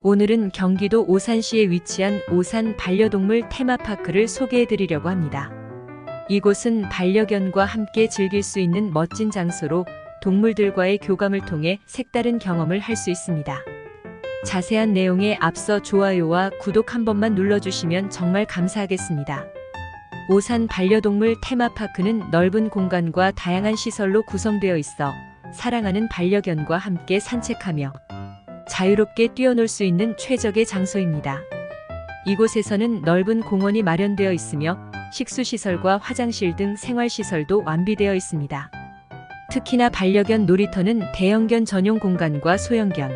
오늘은 경기도 오산시에 위치한 오산 반려동물 테마파크를 소개해 드리려고 합니다. 이곳은 반려견과 함께 즐길 수 있는 멋진 장소로 동물들과의 교감을 통해 색다른 경험을 할 수 있습니다. 자세한 내용에 앞서 좋아요와 구독 한 번만 눌러주시면 정말 감사하겠습니다. 오산 반려동물 테마파크는 넓은 공간과 다양한 시설로 구성되어 있어 사랑하는 반려견과 함께 산책하며 자유롭게 뛰어놀 수 있는 최적의 장소입니다. 이곳에서는 넓은 공원이 마련되어 있으며 식수시설과 화장실 등 생활시설도 완비되어 있습니다. 특히나 반려견 놀이터는 대형견 전용 공간과 소형견,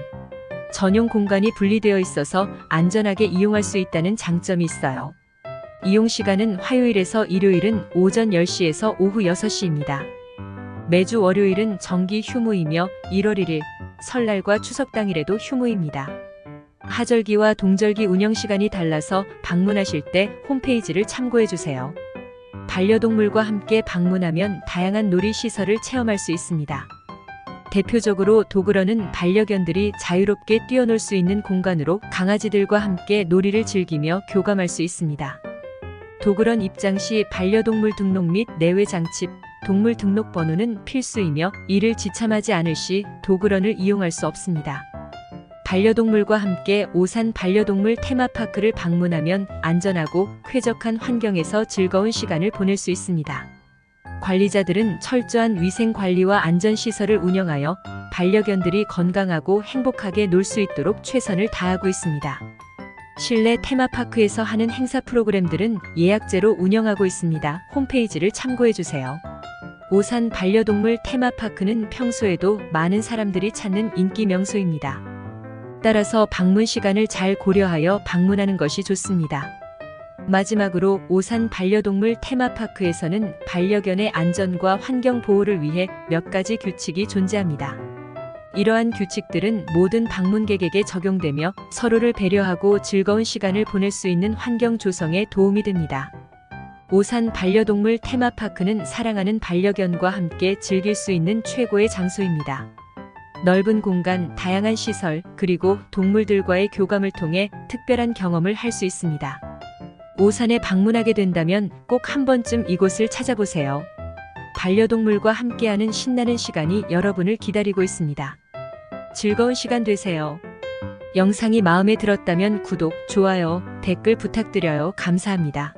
전용 공간이 분리되어 있어서 안전하게 이용할 수 있다는 장점이 있어요. 이용 시간은 화요일에서 일요일은 오전 10시에서 오후 6시입니다. 매주 월요일은 정기 휴무이며 1월 1일 설날과 추석 당일에도 휴무입니다. 하절기와 동절기 운영 시간이 달라서 방문하실 때 홈페이지를 참고해 주세요. 반려동물과 함께 방문하면 다양한 놀이 시설을 체험할 수 있습니다. 대표적으로 도그러는 반려견들이 자유롭게 뛰어놀 수 있는 공간으로 강아지들과 함께 놀이를 즐기며 교감할 수 있습니다. 도그런 입장 시 반려동물 등록 및 내외 장칩, 동물 등록 번호는 필수이며 이를 지참하지 않을 시 도그런을 이용할 수 없습니다. 반려동물과 함께 오산 반려동물 테마파크를 방문하면 안전하고 쾌적한 환경에서 즐거운 시간을 보낼 수 있습니다. 관리자들은 철저한 위생 관리와 안전 시설을 운영하여 반려견들이 건강하고 행복하게 놀 수 있도록 최선을 다하고 있습니다. 실내 테마파크에서 하는 행사 프로그램들은 예약제로 운영하고 있습니다. 홈페이지를 참고해 주세요. 오산 반려동물 테마파크는 평소에도 많은 사람들이 찾는 인기 명소입니다. 따라서 방문 시간을 잘 고려하여 방문하는 것이 좋습니다. 마지막으로 오산 반려동물 테마파크에서는 반려견의 안전과 환경 보호를 위해 몇 가지 규칙이 존재합니다. 이러한 규칙들은 모든 방문객에게 적용되며 서로를 배려하고 즐거운 시간을 보낼 수 있는 환경 조성에 도움이 됩니다. 오산 반려동물 테마파크는 사랑하는 반려견과 함께 즐길 수 있는 최고의 장소입니다. 넓은 공간, 다양한 시설, 그리고 동물들과의 교감을 통해 특별한 경험을 할 수 있습니다. 오산에 방문하게 된다면 꼭 한 번쯤 이곳을 찾아보세요. 반려동물과 함께하는 신나는 시간이 여러분을 기다리고 있습니다. 즐거운 시간 되세요. 영상이 마음에 들었다면 구독, 좋아요, 댓글 부탁드려요. 감사합니다.